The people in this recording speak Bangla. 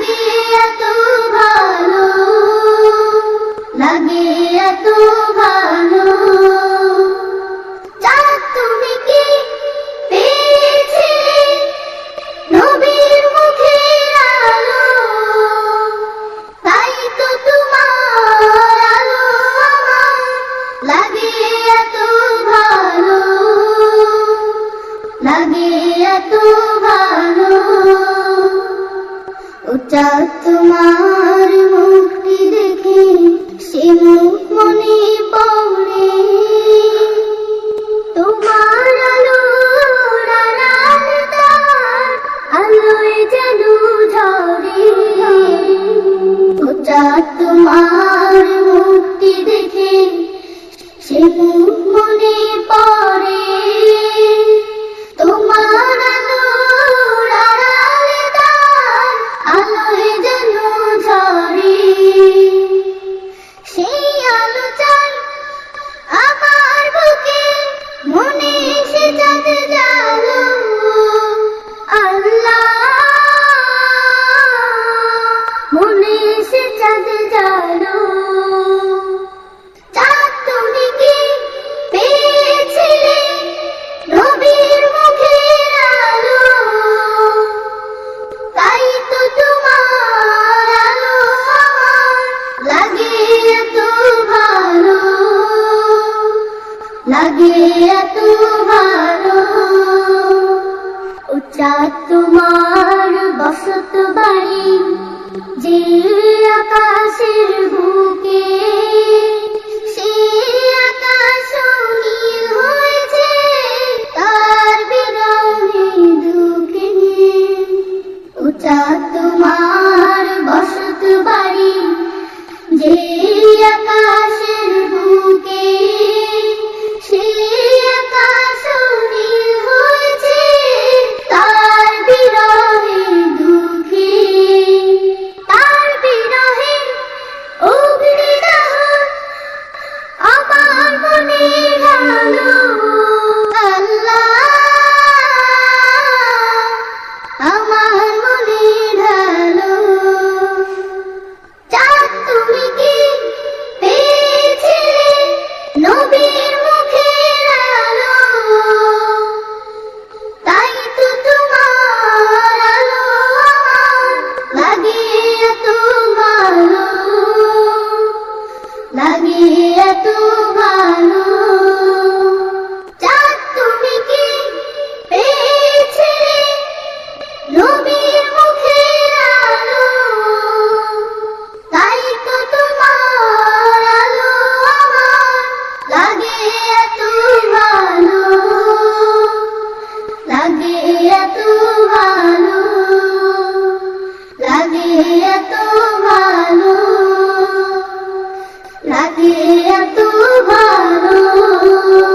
লাগে এত ভালো লাগে এত ভালো। তুমি কি পেয়েছিলে নবীর মুখে তো তোমার যা তোমার মুক্তি দেখে সে লাগে এত ভালো তোমার বসত বাড়ি যে আকাশের বুকে তোমার বসত বাড়ি যে আকাশ তাকে এত ভালো।